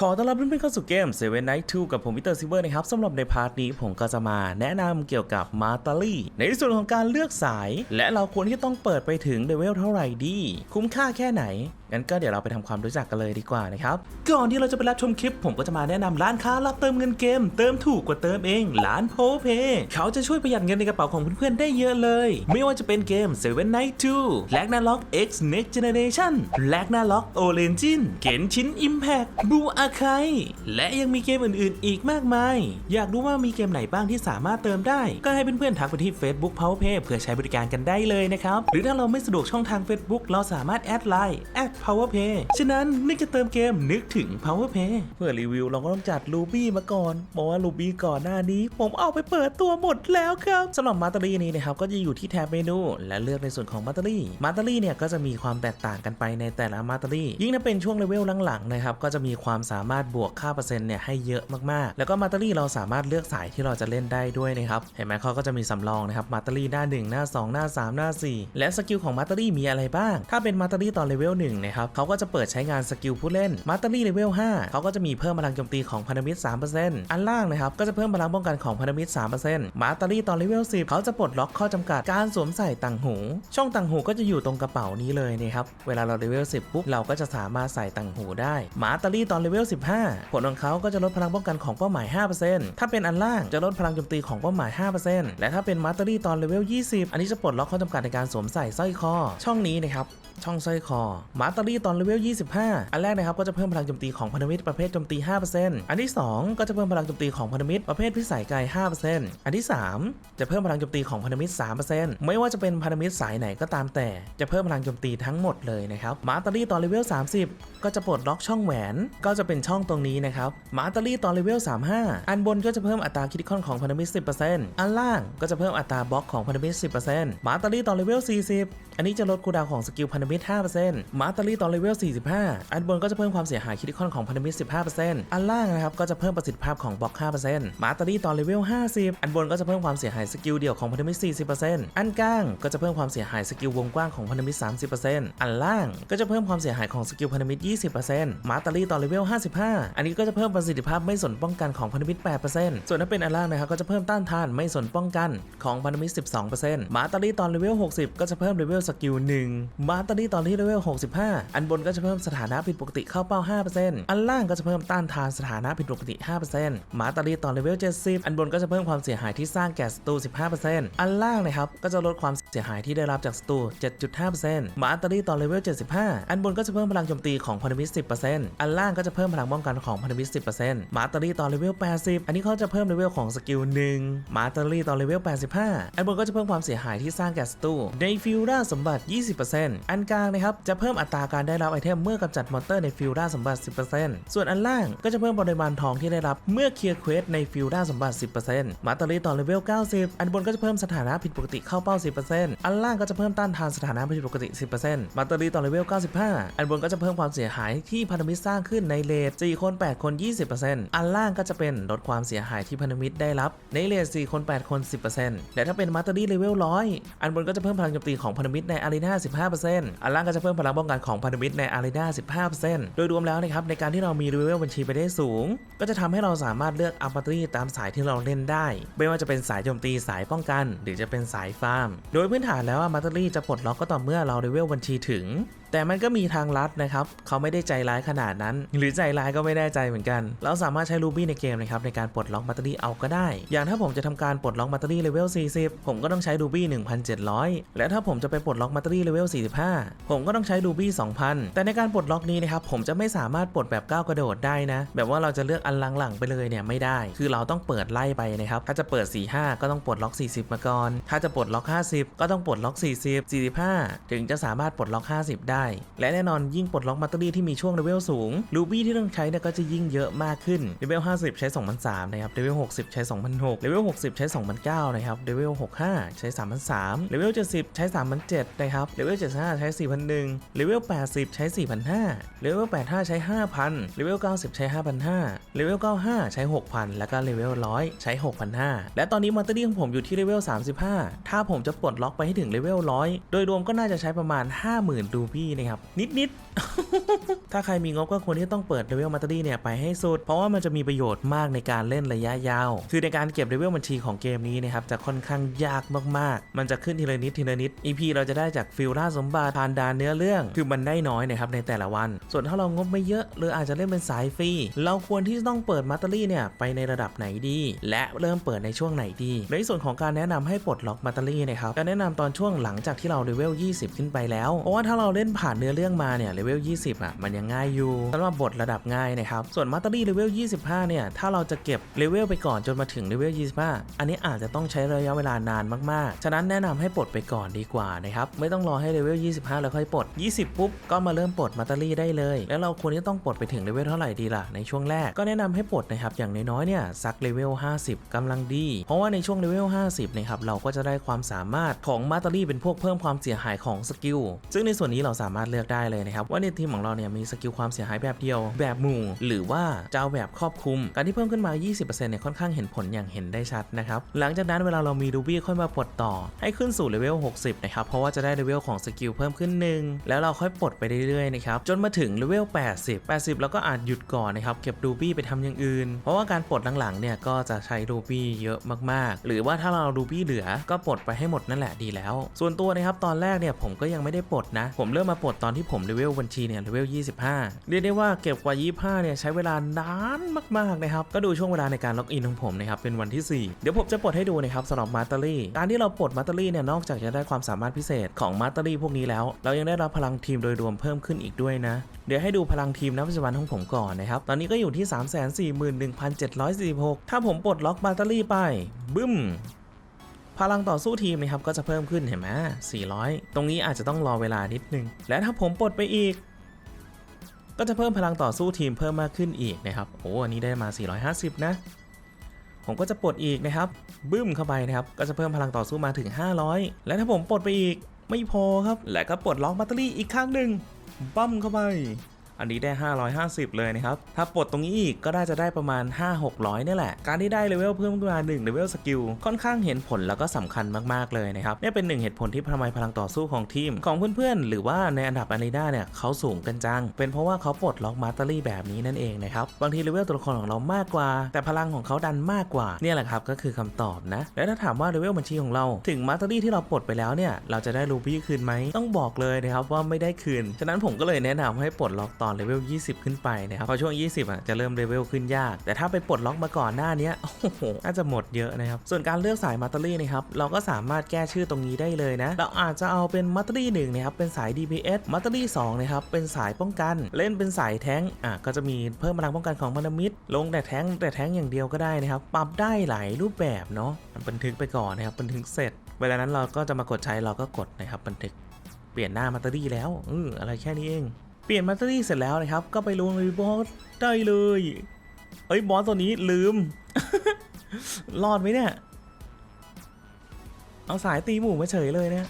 ขอต้อนรับเพื่อนๆเข้าสู่เกม Seven Night 2 กับผมวิเตอร์ซิเวอร์นะครับสำหรับในพาร์ทนี้ผมก็จะมาแนะนำเกี่ยวกับมาตาลี่ในส่วนของการเลือกสาย และเราควรที่จะต้องเปิดไปถึงเลเวลเท่าไหร่ดี คุ้มค่าแค่ไหนงั้นก็เดี๋ยวเราไปทำความรู้จักกันเลยดีกว่านะครับก่อนที่เราจะไปรับชมคลิป ผมก็จะมาแนะนำร้านค้ารับเติมเงินเกม เติมถูกกว่าเติมเองร้านโพเพเขาจะช่วยประหยัดเงินในกระเป๋าของเพื่อนๆได้เยอะเลย ไม่ว่าจะเป็นเกม Seven Night 2 l a g n a r o k X Next Generation l a g n a r o k Origin เกนชิน Impact บูาไคและยังมีเกมอื่นๆ อีกมากมาย อยากรู้ว่ามีเกมไหนบ้างที่สามารถเติมได้ ก็ให้เพื่อนๆทักไปที่ Facebook PowerPay เพื่อใช้บริการกันได้เลยนะครับ หรือถ้าเราไม่สะดวกช่องทาง Facebook เราสามารถแอดไลน์แอด PowerPay ฉะนั้นนึกจะเติมเกมนึกถึง PowerPay เพื่อรีวิวเราก็ต้องจัด Ruby มาก่อนบอกว่า Ruby ก่อนหน้านี้ ผมเอาไปเปิดตัวหมดแล้วครับสำหรับมาตารีนี้นะครับก็จะอยู่ที่แท็บเมนู และเลือกในส่วนของมาตารีมาตารีเนี่ยก็จะมีความแตกต่างกันไปในแต่ละมาตารียิ่งถ้าเป็นช่วงเลเวลหลังๆนะครับก็จะมีความสาามารถบวกค่าเปอร์เซ็นต์เนี่ยให้เยอะมากๆ แล้วก็มาตารีเราสามารถเลือกสายที่เราจะเล่นได้ด้วยนะครับ เห็นไหมเขาก็จะมีสำรองนะครับมาตารีหน้า 1 หน้า 2 หน้า 3 หน้า 4 และสกิลของมาตารีมีอะไรบ้าง ถ้าเป็นมาตารีตอนเลเวล1นะครับเขาก็จะเปิดใช้งานสกิลผู้เล่นมาตารีเลเวล5เขาก็จะมีเพิ่มพลังโจมตีของพันธมิตร 3%อันล่างนะครับก็จะเพิ่มพลังป้องกันของพันธมิตร 3%มาตารีตอนเลเวล10เขาจะปลดล็อกข้อจำกัดการสวมใส่ต่างหู ช่องต่างหูก็จะอยู่ตรงกระเป๋านี้เลยนะครับเวลาเราเลเวล10ปุ๊บเราก็จะสามารถใส่ต่างหูได้มาตารีตอนเลเวล15 ผลของเขาก็จะลดพลังป้องกันของเป้าหมาย 5%ถ้าเป็นอันล่างจะลดพลังโจมตีของเป้าหมาย 5%และถ้าเป็นมาตารีตอนเลเวล 20 อันนี้จะปลดล็อกข้อจำกัดในการสวมใส่สร้อยคอ ช่องนี้นะครับช่องสร้อยคอ มาตารีตอนเลเวล 25 อันแรกนะครับก็จะเพิ่มพลังโจมตีของพันธมิตรประเภทโจมตี 5%อันที่ 2 ก็จะเพิ่มพลังโจมตีของพันธมิตรประเภทพิสัยไกล 5%อันที่ 3 จะเพิ่มพลังโจมตีของพันธมิตร 3%ไม่ว่าจะเป็นพันธมิตรสายไหนก็ตามแต่ จะเพิ่มพลังโจมตีทั้งหมดเลยนะครับ มาตารีตอนเลเวล 30 ก็จะปลดล็อกช่องแหวน ก็จะเป็นช่องตรงนี้นะครับมาตอรี่ตอนเลเวล 35 อันบนก็จะเพิ่มอัตราคิดคอนของพันธมิตร10%อันล่างก็จะเพิ่มอัตราบล็อกของพันธมิตร10%มาตอรี่ตอนเลเวล 40 อันนี้จะลดคูดาวของสกิลพันธมิตร 5%มาตารี่ตอนเลเวล 45 อันบนก็จะเพิ่มความเสียหายคิดคอนของพันธมิตร 15%อันล่างนะครับก็จะเพิ่มประสิทธิภาพของบล็อก 5%มาตารี่ตอนเลเวล 50 อันบนก็จะเพิ่มความเสียหายสกิลเดี่ยวของพันธมิตร 40%อันกลางก็จะเพิ่มความเสียหายสกิลวงกว้างของพันธมิตร 30%อันล่างก็จะเพิ่มความเสียหายของสกิลพันธมิตร 20%มาตารี่ตอนเลเวล 55 อันนี้ก็จะเพิ่มประสิทธิภาพไม่สนป้องกันของพันธมิตร 8%ส่วนถ้าเป็นอันล่างนะครับก็จะเพิ่มต้านทานไม่สนป้องกันของพันธมิตร 12%มาตารีตอนเลเวล 60 ก็จะเพิ่มเลเวลสกิล1มาตารีตอนที่เลเวล65 อันบนก็จะเพิ่มสถานะผิดปกติเข้าเป้า 5%อันล่างก็จะเพิ่มต้านทานสถานะผิดปกติ 5%มาตารีตอนเลเวล70 อันบนก็จะเพิ่มความเสียหายที่สร้างแก่ศัตรู15%อันล่างนะครับก็จะลดความเสียหายที่ได้รับจากศัตรู7.5%มาตารีตอนเลเวล75 อันบนก็จะเพิ่มพลังโจมตีของพันธมิตร10%อันล่างก็จะเพิ่มพลังป้องกันของพันธมิตร10%มาตารีตอนเลเวล80 อันนี้เขาจะเพิ่มเลเวลของสกิล1มาตารีตอนเลเวล85 อันบนก็จะเพิ่มความเสียหายที่สร้างแก่ศัตรูในฟิลด้าสมบัติ 20%อันกลางนะครับจะเพิ่มอัตราการได้รับไอเทมเมื่อกำจัดมอนเตอร์ในฟิลด้าสมบัติ 10%ส่วนอันล่างก็จะเพิ่มปริมาณทองที่ได้รับเมื่อเคลียร์เควสในฟิลด้าสมบัติ 10%มาตารีตอนเลเวล 90 อันบนก็จะเพิ่มสถานะผิดปกติเข้าเป้า 10%อันล่างก็จะเพิ่มต้านทานสถานะผิดปกติ 10%มาตารีตอนเลเวล 95 อันบนก็จะเพิ่มความเสียหายที่พันธมิตรสร้างขึ้นในเลท4คน 8 คน 20%อันล่างก็จะเป็นลดความเสียหายที่พันธมิตรได้รับในเลท4คน 8 คน 10%และถ้าเป็นมาตารีเลเวล 100 อันบนก็จะเพิ่มพลังโจมตีของพันธมิตรในอารีนา15%อันล่างก็จะเพิ่มพลังป้องกันของพันธมิตรในอารีนา15%โดยรวมแล้วนะครับในการที่เรามีรีเวลบัญชีไปได้สูง ก็จะทำให้เราสามารถเลือกอัลปาตรีตามสายที่เราเล่นได้ ไม่ว่าจะเป็นสายโจมตีสายป้องกัน หรือจะเป็นสายฟาร์ม โดยพื้นฐานแล้วมาตรีจะปลดล็อกก็ต่อเมื่อเรารีเวลบัญชีถึง แต่มันก็มีทางลัดนะครับ เขาไม่ได้ใจร้ายขนาดนั้น หรือใจร้ายก็ไม่แน่ใจเหมือนกัน เราสามารถใช้รูบี้ในเกมนะครับในการปลดล็อกแบตเตอรี่เอาก็ได้ อย่างถ้าผมจะทำการปลดล็อกแบตเตอรี่เลเวล 40 ผมก็ต้องใช้รูบี้ 1,700 และถ้าผมจะไปปลดล็อกแบตเตอรี่เลเวล 45 ผมก็ต้องใช้รูบี้ 2,000 แต่ในการปลดล็อกนี้นะครับผมจะไม่สามารถปลดแบบก้าวกระโดดได้นะ แบบว่าเราจะเลือกอันหลังๆไปเลยเนี่ยไม่ได้ คือเราต้องเปิดไล่ไปนะครับ ถ้าจะเปิด 45 ก็ต้องปลดล็อก 40 มาก่อน ถ้าจะปลดล็อก 50 ก็ต้องปลดล็อก 40 45 ถึงจะสามารถปลดล็อก 50 ได้และแน่นอนยิ่งปลดล็อกแบตเตอรี่ที่มีช่วงเลเวลสูงรูบี้ที่ต้องใช้เนี่ยก็จะยิ่งเยอะมากขึ้นเลเวล50 ใช้2,003นะครับเลเวล60 ใช้2,006เลเวล60 ใช้2,009นะครับเลเวล65 ใช้3,003เลเวล70 ใช้3,007นะครับเลเวล75 ใช้4,001เลเวล80 ใช้4,500เลเวล85 ใช้ 5,000เลเวล90 ใช้5,500เลเวล95 ใช้ 6,000 แล้วก็เลเวล100 ใช้6,500และตอนนี้มอนเตอรี่ของผมอยู่ที่เลเวล35 ถ้าผมจะปลดล็อกไปให้ถึงเลเวล100 โดยรวมก็น่าจะใช้ประมาณ 50,000รูบี้นะครับนิดๆ ถ้าใครมีงบก็ควรที่ต้องเปิดเลเวลมัตเตอรี่เนี่ยไปให้สุด เพราะว่ามันจะมีประโยชน์มากในการเล่นระยะยาว คือในการเก็บเลเวลบัญชีของเกมนี้นะครับจะค่อนข้างยากมากๆ มันจะขึ้นทีละนิดทีละนิด EP เราจะได้จากฟิลล่าสมบัติผ่านดานเนื้อเรื่อง คือมันได้น้อยนะครับในแต่ละวัน ส่วนถ้าเรางบไม่เยอะหรืออาจจะเล่นเป็นสายฟรีเราควรที่จะต้องเปิดมัตเตอรี่เนี่ยไปในระดับไหนดี และเริ่มเปิดในช่วงไหนดี ในส่วนของการแนะนำให้ปลดล็อกมัตเตอรี่นะครับการแนะนำตอนช่วงหลังจากที่เราเลเวล 20 ขึ้นไปแล้ว เพราะว่าถ้าเราเล่นผ่านเนื้อเรื่องมาเนี่ยเลเวล 20 อะ มันยังง่ายอยู่สำหรับบทระดับง่ายนะครับ ส่วนมัตเตอรี่เลเวล 25 เนี่ย ถ้าเราจะเก็บเลเวลไปก่อนจนมาถึงเลเวล 25 อันนี้อาจจะต้องใช้ระยะเวลานานมากๆ ฉะนั้นแนะนำให้ปลดไปก่อนดีกว่านะครับ ไม่ต้องรอให้เลเวล 25 แล้วค่อยปลด 20 ปุ๊บ ก็มาเริ่มปลดมัตเตอรี่ได้เลย แล้วเราควรที่ต้องปลดไปถึงเลเวลเท่าไหร่ดีล่ะ ในช่วงแรก ก็แนะนำให้ปลดนะครับ อย่างน้อยๆ เนี่ยสักเลเวล 50กำลังดี เพราะว่าในช่วงเลเวล 50 นะครับ เราก็จะได้ความสามารถของมัตเตอรี่เป็นพวกเพิ่มความเสียหายของสกิล ซึ่งในส่วนนี้เราสาามารถเลือกได้เลยนะครับว่าในทีมของเราเนี่ยมีสกิลความเสียหายแบบเดียว แบบหมู่ หรือว่าจะเอาแบบครอบคลุม การที่เพิ่มขึ้นมา 20%เนี่ยค่อนข้างเห็นผลอย่างเห็นได้ชัดนะครับหลังจากนั้นเวลาเรามีรูบี้ค่อยมาปลดต่อ ให้ขึ้นสู่เลเวล 60 นะครับ เพราะว่าจะได้เลเวลของสกิลเพิ่มขึ้นหนึ่งแล้วเราค่อยปลดไปเรื่อยๆนะครับจนมาถึงเลเวล 80 80 แล้วก็อาจหยุดก่อนนะครับเก็บรูบี้ไปทำอย่างอื่น เพราะว่าการปลดหลังๆเนี่ยก็จะใช้รูบี้เยอะมากๆ หรือว่าถ้าเรารูบี้เหลือก็ปลดไปให้หมดนั่นแหละดีแล้ว ส่วนตัวนะครับตอนแรกเนี่ยผมก็ยังไม่ได้ปลดนะ ผมเริ่มมาปลดตอนที่ผมเลเวลบัญชีเนี่ยเลเวล 25 เรียกได้ว่าเก็บกว่า 25 เนี่ยใช้เวลานานมากๆนะครับ ก็ดูช่วงเวลาในการล็อกอินของผมนะครับเป็นวันที่ 4 เดี๋ยวผมจะปลดให้ดูนะครับสำหรับมาสเตอรี่ การที่เราปลดมาสเตอรี่เนี่ยนอกจากจะได้ความสามารถพิเศษของมาสเตอรี่พวกนี้แล้ว เรายังได้รับพลังทีมโดยรวมเพิ่มขึ้นอีกด้วยนะ เดี๋ยวให้ดูพลังทีมณปัจจุบันของผมก่อนนะครับ ตอนนี้ก็อยู่ที่ 341,746 ถ้าผมปลดล็อกมาสเตอรี่ไปบึ้ม พลังต่อสู้ทีมนะครับก็จะเพิ่มขึ้นเห็นไหม400 ตรงนี้อาจจะต้องรอเวลานิดนึง และถ้าผมปลดไปอีก ก็จะเพิ่มพลังต่อสู้ทีมเพิ่มมากขึ้นอีกนะครับโอ้อันนี้ได้มา 450 นะ ผมก็จะปลดอีกนะครับ บึ้มเข้าไปนะครับก็จะเพิ่มพลังต่อสู้มาถึง 500 และถ้าผมปลดไปอีกไม่พอครับ และก็ปลดล็อกแบตเตอรี่อีกครั้งหนึ่งปั้มเข้าไป อันนี้ได้ 550 เลยนะครับ ถ้าปลดตรงนี้อีกก็ได้จะได้ประมาณ 5-600นี่แหละ การที่ได้เลเวลเพิ่มขึ้นมา1เลเวลสกิลค่อนข้างเห็นผลแล้วก็สำคัญมากๆเลยนะครับนี่เป็นหนึ่งเหตุผลที่ทำไมพลังต่อสู้ของทีม ของเพื่อนๆ หรือว่าในอันดับอารีนาเนี่ยเขาสูงกันจัง เป็นเพราะว่าเขาปลดล็อกมาสเตอรี่แบบนี้นั่นเองนะครับบางทีเลเวลตัวละครของเรามากกว่า แต่พลังของเขาดันมากกว่าเนี่ยแหละครับก็คือคำตอบนะและถ้าถามว่าเลเวลบัญชีของเราถึงมาสเตอรี่ที่เราปลดไปแล้วเนี่ยเราจะได้รูบี้คืนไหมต้องบอกเลยนะครับว่าไม่ได้คืนฉะนั้นผมก็เลยแนะนำให้ปลดล็อกตอนเลเวล 20 ขึ้นไปนะครับพอช่วง 20อะจะเริ่มเลเวลขึ้นยาก แต่ถ้าไปปลดล็อกมาก่อนหน้านี้โอ้โหน่าจะหมดเยอะนะครับ ส่วนการเลือกสายมาสเตอรี่นะครับเราก็สามารถแก้ชื่อตรงนี้ได้เลยนะ เราอาจจะเอาเป็นมาสเตอรี่หนึ่งนะครับเป็นสาย DPS มาสเตอรี่2นะครับเป็นสายป้องกัน เล่นเป็นสายแท้งก์อะก็จะมีเพิ่มพลังป้องกันของพันธมิตร ลงแต่แท้งแต่แท้งอย่างเดียวก็ได้นะครับปรับได้หลายรูปแบบเนาะบันทึกไปก่อนนะครับบันทึกเสร็จ เวลานั้นเราก็จะมากดใช้เราก็กดนะครับบันทึกเปลี่ยนหน้ามาสเตอรี่แล้วเอออะไรแค่นี้เอง เปลี่ยนมาสเตอรี่เสร็จแล้วนะครับ ก็ไปลงในบอสได้เลยเอ้ยบอสตัวนี้ลืม รอดไหมเนี่ย เอาสายตีหมูมาเฉยเลยเนี่ย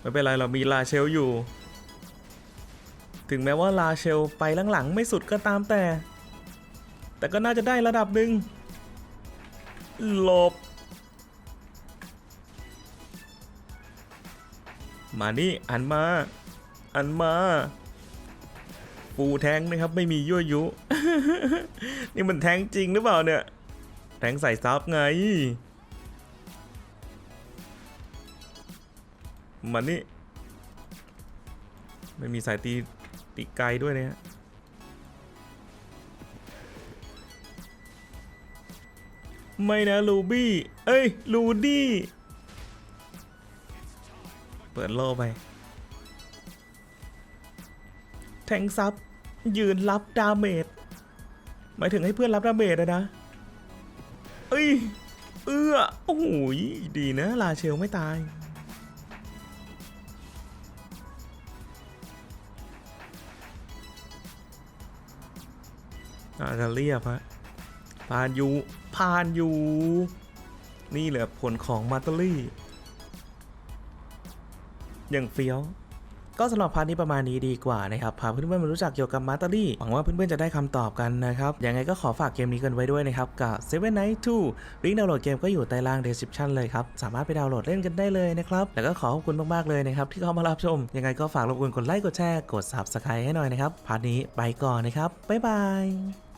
ไม่เป็นไรเรามีลาเชลอยู่ ถึงแม้ว่าลาเชลไปหลังๆไม่สุดก็ตามแต่ แต่ก็น่าจะได้ระดับหนึ่งหลบ มานี่อันมา อันมาฟูแทงนะครับไม่มียั่วยุ นี่มันแทงจริงหรือเปล่าเนี่ย แทงใส่ซับไง มานี่ ไม่มีสายตีตีไกลด้วยเนี่ยไม่นะลูบี้ เอ้ย ลูดี้ ปิดโลไป แทงซับ ยืนรับดาเมจ หมายถึงให้เพื่อนรับดาเมจอะนะ เอ้ย เอื้อ โอ้โหดีนะ ลาเชลไม่ตายอาจจะเรียบฮะผ่านอยู่ผ่านอยู่ นี่แหละผลของมาตอรี่ อย่างเฟี้ยวก็สำหรับพาร์ทนี้ประมาณนี้ดีกว่านะครับ พาเพื่อนๆมารู้จักเกี่ยวกับมาตารี่หวังว่าเพื่อนๆจะได้คำตอบกันนะครับ ยังไงก็ขอฝากเกมนี้กันไว้ด้วยนะครับ กับ Seven Night 2ลิงก์ดาวน์โหลดเกมก็อยู่ใต้ล่าง description เลยครับ สามารถไปดาวน์โหลดเล่นกันได้เลยนะครับ แล้วก็ขอขอบคุณมากๆเลยนะครับ ที่เข้ามารับชม ยังไงก็ฝากรบกวนกดไลค์กดแชร์กด subscribe ให้หน่อยนะครับ พาร์ทนี้ไปก่อนนะครับบ๊ายบาย